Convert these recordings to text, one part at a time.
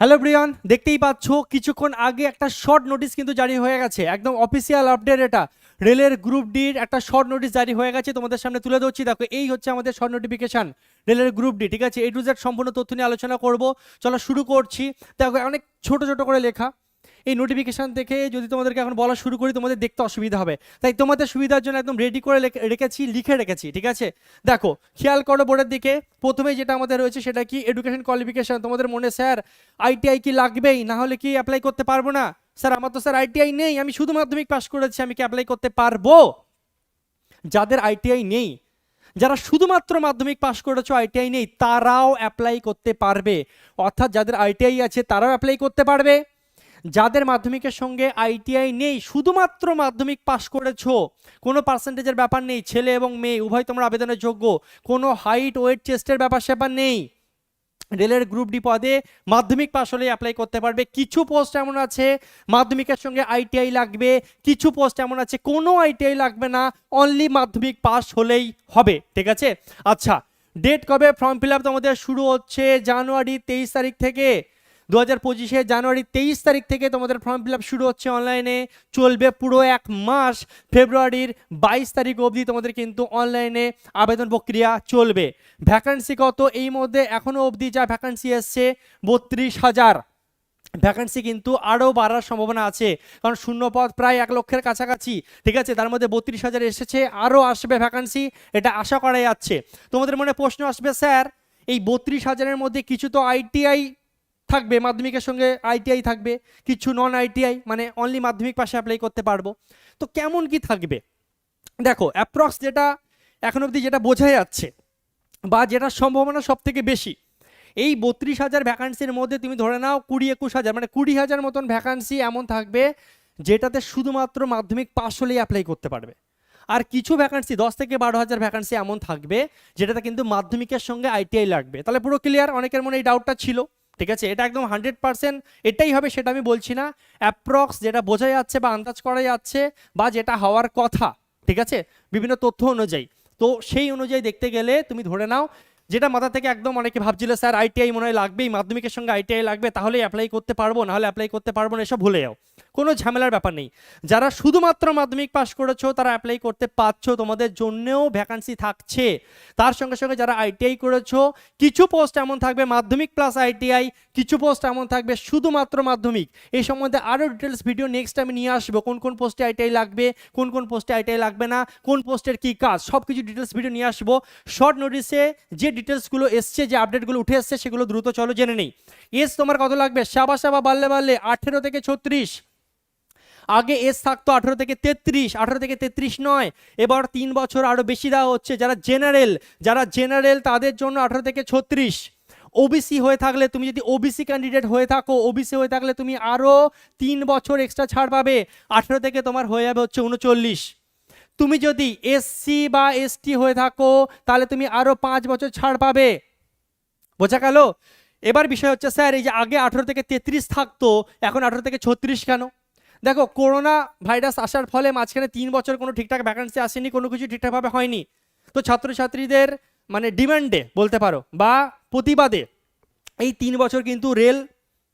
Hello Brian দেখতেই পাচ্ছ, কিছুক্ষণ আগে একটা শর্ট নোটিস কিন্তু জারি হয়ে গেছে। একদম অফিসিয়াল আপডেট এটা। রেলের গ্রুপ ডির একটা শর্ট নোটিস জারি হয়ে গেছে, তোমাদের সামনে তুলে ধরছি। দেখো, এই হচ্ছে আমাদের শর্ট নোটিফিকেশান রেলের গ্রুপ ডি ঠিক আছে? এ টু জেড সম্পূর্ণ তথ্য নিয়ে আলোচনা করব। চলো শুরু করছি। দেখো, অনেক ছোট ছোট করে লেখা। এই নোটিফিকেশান থেকে যদি তোমাদেরকে এখন বলা শুরু করি, তোমাদের দেখতে অসুবিধা হবে। তাই তোমাদের সুবিধার জন্য একদম রেডি করে রেখেছি, লিখে রেখেছি, ঠিক আছে? দেখো, খেয়াল করো বোর্ডের দিকে। প্রথমে যেটা আমাদের রয়েছে সেটা কি? এডুকেশন কোয়ালিফিকেশান তোমাদের মনে, স্যার আইটিআই কি লাগবেই? না হলে কি অ্যাপ্লাই করতে পারব না? স্যার, আমার তো, স্যার আইটিআই নেই। আমি শুধু মাধ্যমিক পাশ করেছি। আমি কি অ্যাপ্লাই করতে পারব? যাদের আইটিআই নেই, যারা শুধুমাত্র মাধ্যমিক পাশ করেছ আইটিআই নেই, তারাও অ্যাপ্লাই করতে পারবে। অর্থাৎ যাদের আইটিআই আছে, তারাও অ্যাপ্লাই করতে পারবে। যাদের মাধ্যমিকের সঙ্গে আইটিআই নেই, শুধুমাত্র মাধ্যমিক পাশ করেছ, কোনো পার্সেন্টেজের ব্যাপার নেই, ছেলে এবং মেয়ে, উভয় তোমরা আবেদনের যোগ্য, কোনো হাইট ওয়েট চেস্টের ব্যাপার স্যাপার নেই। রেলের গ্রুপ ডি পদে মাধ্যমিক পাশ হলেই অ্যাপ্লাই করতে পারবে। কিছু পোস্ট এমন আছে, মাধ্যমিকের সঙ্গে আইটিআই লাগবে, কিছু পোস্ট এমন আছে, কোনো আইটিআই লাগবে না অনলি মাধ্যমিক পাশ হলেই হবে, ঠিক আছে? আচ্ছা ডেট কবে? ফর্ম ফিল আপ তোমাদের শুরু হচ্ছে জানুয়ারি তেইশ তারিখ থেকে। দু হাজার পঁচিশে জানুয়ারি তেইশ তারিখ থেকে তোমাদের ফর্ম ফিল আপ শুরু হচ্ছে অনলাইনে। চলবে পুরো এক মাস। ফেব্রুয়ারির বাইশ তারিখ অবধি তোমাদের কিন্তু অনলাইনে আবেদন প্রক্রিয়া চলবে। ভ্যাকান্সি কত? এই মধ্যে এখনও অবধি যা ভ্যাকান্সি এসছে, বত্রিশ হাজার। ভ্যাকান্সি কিন্তু আরও বাড়ার সম্ভাবনা আছে। কারণ শূন্যপদ প্রায় এক লক্ষের কাছাকাছি। ঠিক আছে? তার মধ্যে বত্রিশ হাজার এসেছে, আরও আসবে ভ্যাকান্সি এটা আশা করা যাচ্ছে। তোমাদের মনে প্রশ্ন আসবে, স্যার, এই বত্রিশ হাজারের মধ্যে কিছু তো আইটিআই থাকবে, মাধ্যমিকের সঙ্গে আইটিআই থাকবে, কিছু নন আইটিআই মানে অনলি মাধ্যমিক পাশে অ্যাপ্লাই করতে পারব। তো কেমন কি থাকবে? দেখো অ্যাপ্রক্স যেটা এখন অবধি যেটা বোঝা যাচ্ছে, বা যেটার সম্ভাবনা সব থেকে বেশি, এই বত্রিশ হাজার ভ্যাকান্সির মধ্যে তুমি ধরে নাও কুড়ি একুশ হাজার মানে কুড়ি হাজার মতন ভ্যাকান্সি এমন থাকবে, যেটাতে শুধুমাত্র মাধ্যমিক পাশ হলেই অ্যাপ্লাই করতে পারবে। আর কিছু ভ্যাকান্সি দশ থেকে বারো হাজার ভ্যাকান্সি এমন থাকবে, যেটাতে কিন্তু মাধ্যমিকের সঙ্গে আইটিআই লাগবে। তাহলে পুরো ক্লিয়ার অনেকের মনে এই ডাউটটা ছিল। ঠিক আছে? এটা একদম হান্ড্রেড পার্সেন্ট এটাই হবে, সেটা আমি বলছি না। অ্যাপ্রক্স যেটা বোঝা যাচ্ছে বা আন্দাজ করা যাচ্ছে বা যেটা হওয়ার কথা, ঠিক আছে? বিভিন্ন তথ্য অনুযায়ী। তো সেই অনুযায়ী দেখতে গেলে তুমি ধরে নাও যেটা মাথা থেকে একদম অনেকে ভাবছিল, স্যার আইটিআই মনে হয় লাগবেই, মাধ্যমিকের সঙ্গে আইটিআই লাগবে, তাহলেই অ্যাপ্লাই করতে পারব নাহলে অ্যাপ্লাই করতে পারব না, এসব ভুলে যাও। কোনো ঝামেলার ব্যাপার নেই। যারা শুধুমাত্র মাধ্যমিক পাস করেছ, তারা অ্যাপ্লাই করতে পারছ, তোমাদের জন্যেও ভ্যাকান্সি থাকছে। তার সঙ্গে সঙ্গে যারা আইটিআই করেছ, কিছু পোস্ট এমন থাকবে, মাধ্যমিক প্লাস আইটিআই কিছু পোস্ট এমন থাকবে শুধুমাত্র মাধ্যমিক। এই সম্বন্ধে আরও ডিটেলস ভিডিও নেক্সট আমি নিয়ে আসব, কোন কোন পোস্টে আইটিআই লাগবে, কোন কোন পোস্টে আইটিআই লাগবে না, কোন পোস্টের কী কাজ সব কিছু ডিটেলস ভিডিও নিয়ে আসব। শর্ট নোটিসে যে ডিটেলসগুলো এসছে, যে আপডেটগুলো উঠে এসছে, সেগুলো দ্রুত চলো জেনে নেই। এস তোমার কত লাগবে? সাবা সাবা, বাড়লে বাড়লে আঠেরো থেকে ছত্রিশ। আগে এস থাকতো আঠেরো থেকে তেত্রিশ, আঠেরো থেকে তেত্রিশ নয়। এবার তিন বছর আরও বেশি দেওয়া হচ্ছে, যারা জেনারেল যারা জেনারেল তাদের জন্য আঠেরো থেকে ছত্রিশ। ওবিসি হয়ে থাকলে তুমি যদি ওবিসি ক্যান্ডিডেট হয়ে থাকো ওবিসি হয়ে থাকলে তুমি আরও তিন বছর এক্সট্রা ছাড় পাবে। আঠেরো থেকে তোমার হয়ে যাবে হচ্ছে উনচল্লিশ। তুমি যদি এসসি বা এসটি হয়ে থাকো, তাহলে তুমি আরও পাঁচ বছর ছাড় পাবে। বোঝা গেল? এবার বিষয় হচ্ছে, স্যার, এই যে আগে আঠেরো থেকে তেত্রিশ থাকতো, এখন আঠেরো থেকে ছত্রিশ কেন? দেখো, করোনা ভাইরাস আসার ফলে মাঝখানে তিন বছর কোনো ঠিকঠাক ভ্যাকান্সি আসেনি, কোনো কিছু ঠিকঠাকভাবে হয়নি। তো ছাত্রছাত্রীদের মানে ডিমান্ডে বলতে পারো, বা প্রতিবাদে এই তিন বছর কিন্তু রেল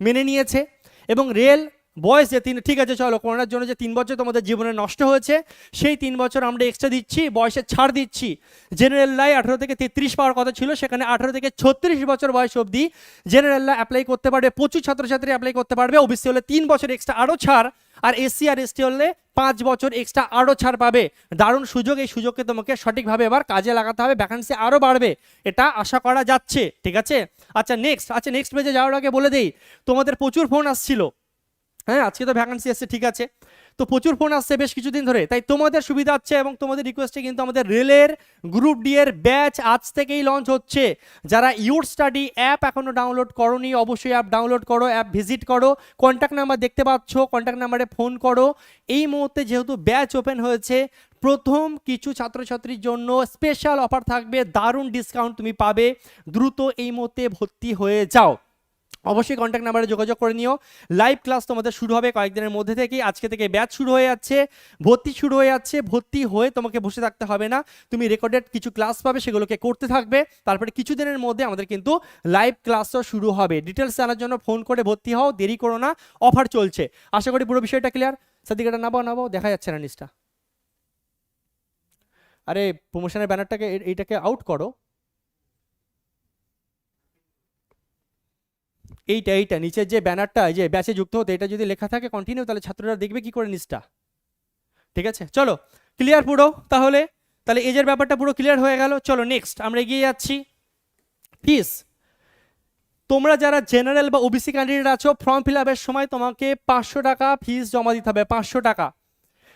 মেনে নিয়েছে। এবং রেল বয়স যে তিন ঠিক আছে, চলো, করোনার জন্য যে তিন বছর তোমাদের জীবনে নষ্ট হয়েছে, সেই তিন বছর আমরা এক্সট্রা দিচ্ছি বয়সে ছাড় দিচ্ছি। জেনারেলরাই আঠেরো থেকে তেত্রিশ পাওয়ার কথা ছিল, সেখানে আঠেরো থেকে ছত্রিশ বছর বয়স অবধি জেনারেলরা অ্যাপ্লাই করতে পারবে, প্রচুর ছাত্রছাত্রী অ্যাপ্লাই করতে পারবে ওবিসি হলে তিন বছর এক্সট্রা আরও ছাড়, আর এসসি আর এসটি হলে পাঁচ বছর এক্সট্রা আরও ছাড় পাবে। দারুণ সুযোগ, এই সুযোগকে তোমাকে সঠিকভাবে এবার কাজে লাগাতে হবে ভ্যাকান্সি আরও বাড়বে, এটা আশা করা যাচ্ছে, ঠিক আছে? আচ্ছা নেক্সট আচ্ছা নেক্সট পেজে যাওয়ার আগে বলে দিই, তোমাদের প্রচুর ফোন আসছিল। হ্যাঁ আজকে তো ভ্যাকান্সি আসছে ঠিক আছে। তো প্রচুর ফোন আসছে বেশ কিছুদিন ধরে, তাই তোমাদের সুবিধা হচ্ছে এবং তোমাদের রিকোয়েস্টে কিন্তু আমাদের রেলের গ্রুপ ডি এর ব্যাচ আজ থেকেই লঞ্চ হচ্ছে। যারা ইউর স্টাডি অ্যাপ এখনও ডাউনলোড করোনি, অবশ্যই অ্যাপ ডাউনলোড করো অ্যাপ ভিজিট করো। কন্ট্যাক্ট নাম্বার দেখতে পাচ্ছ কন্ট্যাক্ট নাম্বারে ফোন করো। এই মুহূর্তে যেহেতু ব্যাচ ওপেন হয়েছে, প্রথম কিছু ছাত্রছাত্রীর জন্য স্পেশাল অফার থাকবে, দারুণ ডিসকাউন্ট তুমি পাবে। দ্রুত এই মুহূর্তে ভর্তি হয়ে যাও। অবশ্যই কন্ট্যাক্ট নাম্বারে যোগাযোগ করে নিও। লাইভ ক্লাস তোমাদের শুরু হবে কয়েকদিনের মধ্যে থেকেই। আজকে থেকে ব্যাচ শুরু হয়ে যাচ্ছে, ভর্তি শুরু হয়ে যাচ্ছে, ভর্তি হয়ে তোমাকে বসে থাকতে হবে না। তুমি রেকর্ডেড কিছু ক্লাস পাবে, সেগুলোকে করতে থাকবে। তারপরে কিছু দিনের মধ্যে আমাদের কিন্তু লাইভ ক্লাসও শুরু হবে। ডিটেলস জানার জন্য ফোন করে ভর্তি হও, দেরি করো না অফার চলছে। আশা করি পুরো বিষয়টা ক্লিয়ার সাদিকাটা নামাও নামাও, দেখা যাচ্ছে না নিচটা আরে প্রমোশনের ব্যানারটাকে এ- এইটাকে আউট করো। এইটা এইটা, নিচের যে ব্যানারটা যে ব্যাচে যুক্ত হতে, এটা যদি লেখা থাকে কন্টিনিউ তাহলে ছাত্ররা দেখবে কি করে নিচটা। ঠিক আছে? চলো ক্লিয়ার পুরো তাহলে। তাহলে এজের ব্যাপারটা পুরো ক্লিয়ার হয়ে গেল। চলো নেক্সট আমরা এগিয়ে যাচ্ছি। ফিস তোমরা যারা জেনারেল বা ওবিসি ক্যান্ডিডেট আছো ফর্ম ফিল আপের সময় তোমাকে পাঁচশো টাকা ফিস জমা দিতে হবে, পাঁচশো টাকা।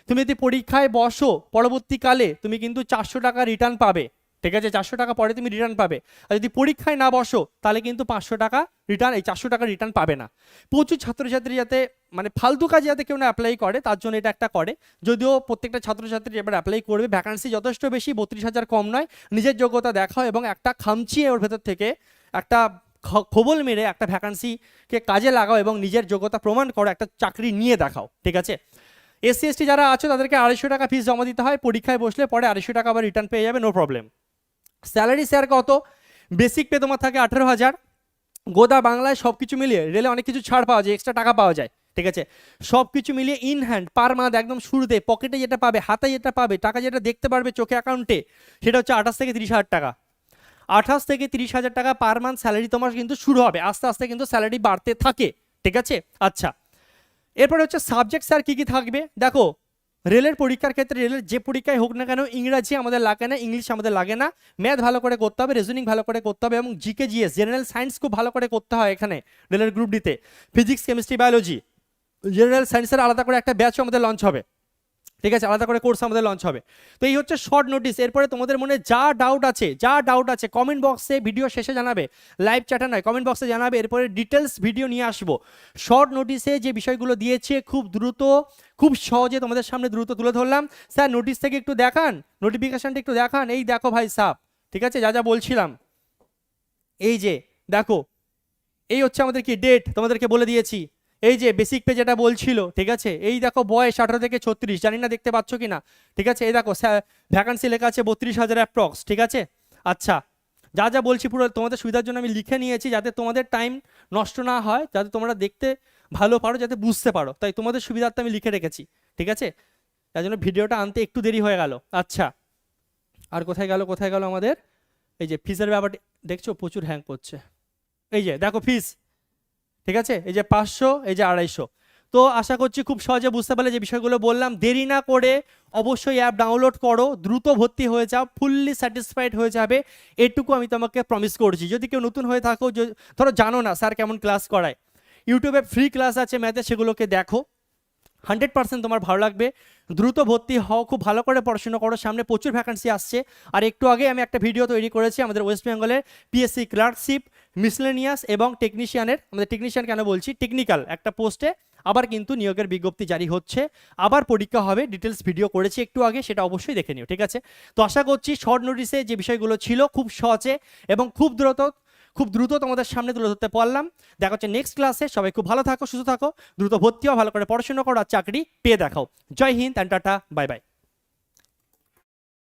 তুমি যদি পরীক্ষায় বসো, পরবর্তীকালে তুমি কিন্তু চারশো টাকা রিটার্ন পাবে। ঠিক আছে, চারশো টাকা পরে তুমি রিটার্ন পাবে। আর যদি পরীক্ষায় না বসো, তাহলে কিন্তু পাঁচশো টাকা রিটার্ন এই চারশো টাকা রিটার্ন পাবে না। প্রচুর ছাত্রছাত্রী যাতে মানে ফালতু কাজে যাতে কেউ না অ্যাপ্লাই করে, তার জন্য এটা একটা করে। যদিও প্রত্যেকটা ছাত্রছাত্রী এবার অ্যাপ্লাই করবে ভ্যাকান্সি যথেষ্ট বেশি, বত্রিশ হাজার কম নয়। নিজের যোগ্যতা দেখাও এবং একটা খামচিয়ে ওর ভেতর থেকে একটা খোবল মেরে একটা ভ্যাকান্সিকে কাজে লাগাও এবং নিজের যোগ্যতা প্রমাণ করো, একটা চাকরি নিয়ে দেখাও, ঠিক আছে? এসসি এসটি যারা আছো, তাদেরকে আড়াইশো টাকা ফিস জমা দিতে হয়। পরীক্ষায় বসলে পরে আড়াইশো টাকা আবার রিটার্ন পেয়ে যাবে নো প্রবলেম স্যালারি স্যার কত? বেসিক পে তোমার থাকে আঠেরো হাজার। গোদা বাংলায় সব কিছু মিলিয়ে রেলে অনেক কিছু ছাড় পাওয়া যায় এক্সট্রা টাকা পাওয়া যায়, ঠিক আছে? সব কিছু মিলিয়ে ইন হ্যান্ড পার মান্থ একদম শুরুতে পকেটে যেটা পাবে, হাতে যেটা পাবে, টাকা যেটা দেখতে পারবে চোখে অ্যাকাউন্টে সেটা হচ্ছে আঠাশ থেকে তিরিশ হাজার টাকা। আঠাশ থেকে তিরিশ হাজার টাকা পার মান্থ স্যালারি তোমার কিন্তু শুরু হবে, আস্তে আস্তে কিন্তু স্যালারি বাড়তে থাকে, ঠিক আছে? আচ্ছা এরপরে হচ্ছে সাবজেক্ট স্যার কী কী থাকবে? দেখো রেলের পরীক্ষার ক্ষেত্রে রেলের যে পরীক্ষায় হোক না কেন ইংরাজি আমাদের লাগে না, ইংলিশ আমাদের লাগে না। ম্যাথ ভালো করে করতে হবে, রেজনিং ভালো করে করতে হবে এবং জিকে, জিএস, জেনারেল সায়েন্স খুব ভালো করে করতে হয় এখানে রেলের গ্রুপ ডিতে। ফিজিক্স কেমিস্ট্রি বায়োলজি জেনারেল সায়েন্সের আলাদা করে একটা ব্যাচও আমাদের লঞ্চ হবে। ঠিক আছে? আলাদা করে কোর্স আমাদের লঞ্চ হবে। তো এই হচ্ছে শর্ট নোটিস এরপরে তোমাদের মনে যা ডাউট আছে, যা ডাউট আছে কমেন্ট বক্সে ভিডিও শেষে জানাবে। লাইভ চ্যাটে নয় কমেন্ট বক্সে জানাবে। এরপরে ডিটেলস ভিডিও নিয়ে আসব। শর্ট নোটিসে যে বিষয়গুলো দিয়েছে, খুব দ্রুত, খুব সহজে তোমাদের সামনে দ্রুত তুলে ধরলাম। স্যার নোটিস থেকে একটু দেখান। নোটিফিকেশানটা একটু দেখান। এই দেখো ভাই সাপ ঠিক আছে? যা যা বলছিলাম। এই যে, দেখো। এই হচ্ছে আমাদের কি? ডেট তোমাদেরকে বলে দিয়েছি। এই যে বেসিক পে যেটা বলছিল, ঠিক আছে? এই দেখো বয়স আঠারো থেকে ছত্রিশ, জানি না দেখতে পাচ্ছ কি না ঠিক আছে? এই দেখো ভ্যাকান্সি লেখা আছে বত্রিশ হাজার অ্যাপ্রক্স ঠিক আছে? আচ্ছা যা যা বলছি পুরো তোমাদের সুবিধার জন্য আমি লিখে নিয়েছি যাতে তোমাদের টাইম নষ্ট না হয়, যাতে তোমরা দেখতে ভালো পারো, যাতে বুঝতে পারো। তাই তোমাদের সুবিধার্থে আমি লিখে রেখেছি, ঠিক আছে? তাই জন্য ভিডিওটা আনতে একটু দেরি হয়ে গেল। আচ্ছা আর কোথায় গেল কোথায় গেল আমাদের? এই যে ফিসের ব্যাপারটি, দেখছ? প্রচুর হ্যাং করছে। এই যে, দেখো ফিস ঠিক আছে? এই যে পাঁচশো, এই যে আড়াইশো। তো আশা করছি খুব সহজে বুঝতে পারলে যে বিষয়গুলো বললাম, দেরি না করে অবশ্যই অ্যাপ ডাউনলোড করো, দ্রুত ভর্তি হয়ে যাও ফুললি স্যাটিসফাইড হয়ে যাবে। এটুকু আমি তোমাকে প্রমিস করছি। যদি কেউ নতুন হয়ে থাকো ধরো জানো না স্যার কেমন ক্লাস করায়। ইউটিউবে ফ্রি ক্লাস আছে ম্যাথে সেগুলোকে দেখো। হান্ড্রেড পার্সেন্ট তোমার ভালো লাগবে। দ্রুত ভর্তি হও, খুব ভালো করে পড়াশোনা করো। সামনে প্রচুর ভ্যাকান্সি আসছে। আর একটু আগে আমি একটা ভিডিও তৈরি করেছি আমাদের ওয়েস্ট বেঙ্গলের পিএসসি ক্লার্কশিপ মিসলেনিয়াস এবং টেকনিশিয়ানের আমাদের টেকনিশিয়ান কেন বলছি? টেকনিক্যাল একটা পোস্টে আবার কিন্তু নিয়োগের বিজ্ঞপ্তি জারি হচ্ছে। আবার পরীক্ষা হবে ডিটেলস ভিডিও করেছি একটু আগে, সেটা অবশ্যই দেখে নিও, ঠিক আছে? তো আশা করছি শর্ট নোটিসে যে বিষয়গুলো ছিল খুব সহজে এবং খুব দ্রুত খুব দ্রুত তোমাদের সামনে তুলে ধরতে পারলাম। দেখা হচ্ছে নেক্সট ক্লাসে সবাই খুব ভালো থাকো, সুস্থ থাকো, দ্রুত ভর্তি হও, ভালো করে পড়াশোনা করো আর চাকরি পেয়ে দেখাও। Jai Hind and tata bye bye